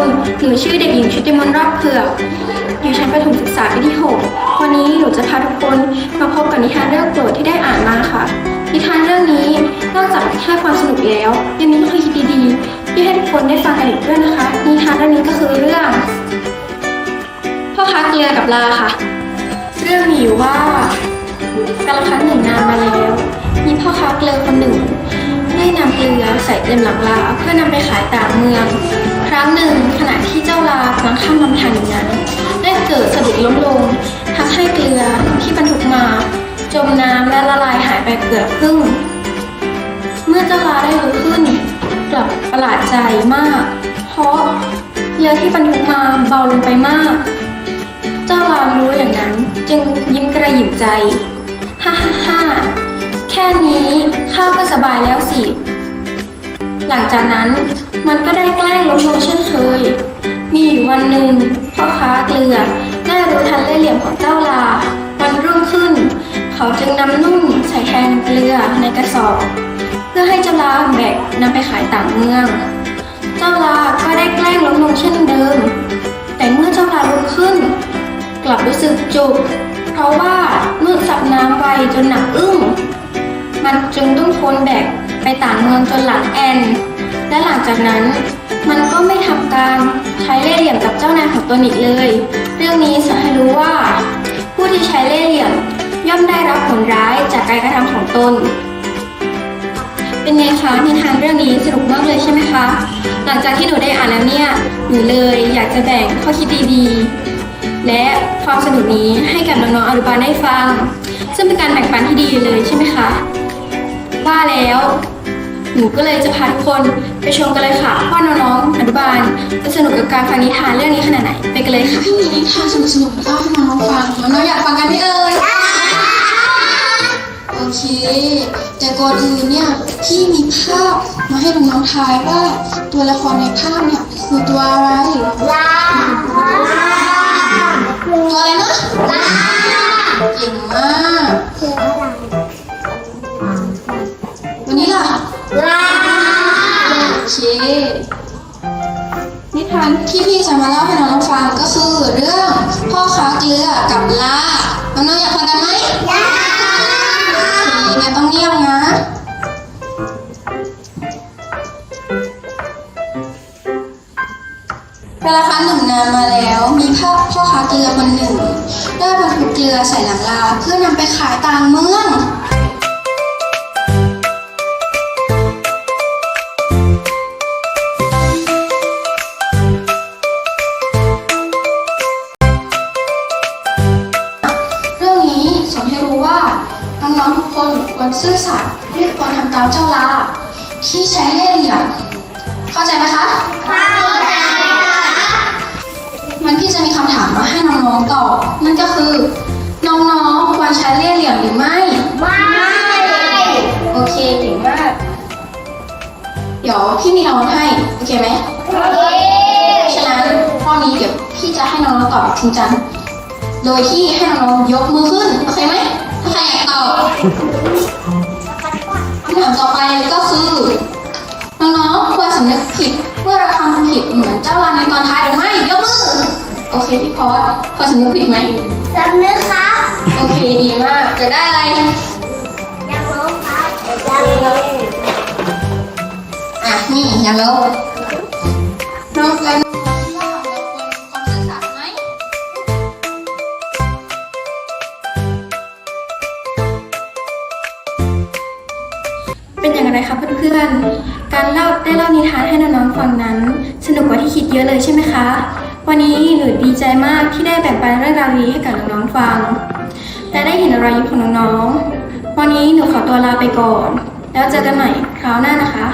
นูชื่อเด็กหญิงชุติมนรอบเผือก อยู่ชั้นประถมศึกษาปีที่ 6 วันนี้หนูจะพาทุกคนมาพบกับนิทานเรื่องโปรดที่ได้อ่านมาค่ะ นิทานเรื่องนี้นอกจากแค่ความสนุกแล้ว ยังมีข้อคิดดีๆ ที่ให้ทุกคนได้ฟังกันอีกด้วยนะคะ นิทานเรื่องนี้ก็คือเรื่อง พ่อค้าเกลือกับลาค่ะ เรื่องมีอยู่ว่ากาลครั้งหนึ่งนานมาแล้ว มีพ่อค้าเกลือคนหนึ่ง ได้นำเกลือใส่เต็มหลังลาเพื่อนำไปขายต่างเมือง ครั้งหนึ่งขณะที่เจ้าลากำลังข้ามลำธารอยู่นั้น ได้เกิดสะดุดล้มลงทำให้เกลือที่บรรทุกมา จมน้ำและละลายหายไปเกือบครึ่ง เมื่อเจ้าลาได้รู้ขึ้นกลับประหลาดใจมาก เพราะเรือที่บรรทุกมาเบาลงไปมาก เจ้าลารู้อย่างนั้น จึงยิ้มกระหยิมใจ ฮ่าฮ่าฮ่า ค่นี้ข้าก็สบายแล้วสิ หลังจากนั้นมันก็ได้แกล้งล้มลงเช่นเคย มีอยู่วันหนึ่งพ่อค้าเกลือได้รู้ทันเล่ห์เหลี่ยมของเจ้าลาวันรุ่งขึ้น เขาจึงนำนุ่นใส่แทนเกลือในกระสอบ เพื่อให้เจ้าลาแบกนำไปขายต่างเมือง เจ้าลาก็ได้แกล้งล้มลงเช่นเดิม แต่เมื่อเจ้าลาลุกขึ้น กลับรู้สึกจุกเพราะว่านุ่นสับน้ำไวจนหนักอึ้ง มันจึงต้องทนแบกไปต่างเมืองจนหลังแอน และหลังจากนั้น มันก็ไม่ทำการใช้เล่ห์เหลี่ยมกับเจ้านายของตนอีกเลย เรื่องนี้สอนให้รู้ว่า ผู้ที่ใช้เล่ห์เหลี่ยมย่อมได้รับผลร้ายจากการกระทำของตน เป็นไงคะนิทานเรื่องนี้สนุกมากเลยใช่ไหมคะ หลังจากที่หนูได้อ่านแล้วเนี่ยหนูเลยอยากจะแบ่งข้อคิดดีๆ และความสนุกนี้ให้กับน้องๆอนุบาลได้ฟัง ซึ่งเป็นการแบ่งปันที่ดีเลยใช่ไหมคะ ว่าแล้ว หนูก็เลยจะพาทุกคนไปชมกันเลยค่ะว่าน้องๆอนุบาลจะสนุกกับการฟังนิทานเรื่องนี้ขนาดไหนไปกันเลยค่ะพี่มีนิทานสนุกๆมาเล่าให้น้องๆฟังน้องๆอยากฟังกันไหมเอ่ยโอเค แต่ก่อนอื่นเนี่ยพี่มีภาพมาให้น้องๆทายว่าตัวละครในภาพเนี่ยคือตัวอะไรตัวอะไรนะเก่งมาก จะมาเล่าให้น้องฟังก็คือเรื่องพ่อค้าเกลือกับลาน้องๆอยากฟังกันไหมอยากงั้นต้องเงียบนะ เวลาครั้งหนึ่งนานมาแล้ว มีพ่อพ่อค้าเกลือคนหนึ่งได้บรรทุกเกลือใส่หลังลาเพื่อนำไปขายต ซื่อสัตย์ไม่ควรทำตามเจ้าลาที่ใช้เล่ห์เหลี่ยมเข้าใจไหมคะเข้าใจมันพี่จะมีคำถามมาให้น้องๆตอบนั่นก็คือ น้องๆควรใช้เล่ห์เหลี่ยมหรือไม่ไม่โอเคเก่งมากเดี๋ยวพี่มีรางวัลให้โอเคไหมฉะนั้นข้อนี้เดี๋ยวพี่จะให้น้องๆตอบจริงจังโดยที่ให้น้องๆยกมือขึ้นโอเคไหมถ้าใครอยากตอบคำ ถามต่อไปก็คือน้องๆควรสำนึกผิดเมื่อเราทำผิดเหมือนเจ้าลานในตอนท้ายหรือไม่ยกมือโอเคพี่พอสควรสำนึกผิดไหมสำนึกครับโอเคดีมากจะได้อะไรอยากรู้ครับอยากรู้อะนี่อย่าลบ อย่างไรคะเพื่อนๆ การเล่าได้เล่านิทานให้น้องๆฟังนั้น สนุกกว่าที่คิดเยอะเลยใช่ไหมคะ วันนี้หนูดีใจมากที่ได้แบ่งปันเรื่องราวดีให้กับน้องๆฟัง และได้เห็นรอยยิ้มของน้องๆ วันนี้หนูขอตัวลาไปก่อน แล้วเจอกันใหม่คราวหน้านะคะ